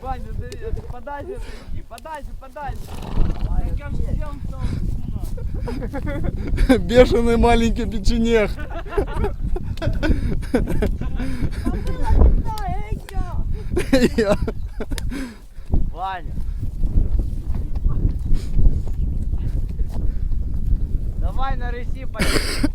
Ваня, подальше, иди, подальше, подальше. Так я всем Бешеный маленький печенег. Ваня. Давай на рыси поедем.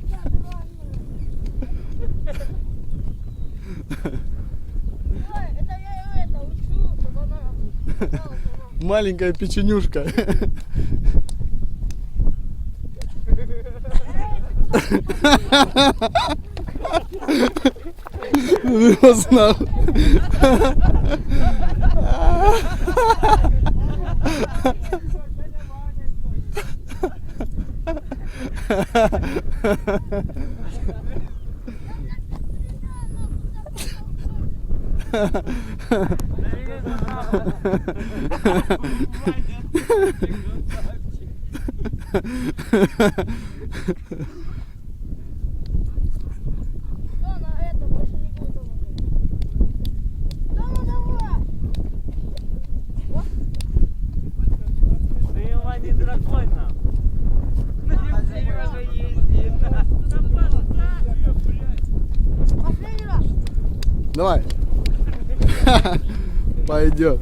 Это я это учу, чтобы она... Маленькая печенюшка. Его знал. На это больше Давай. Пойдет.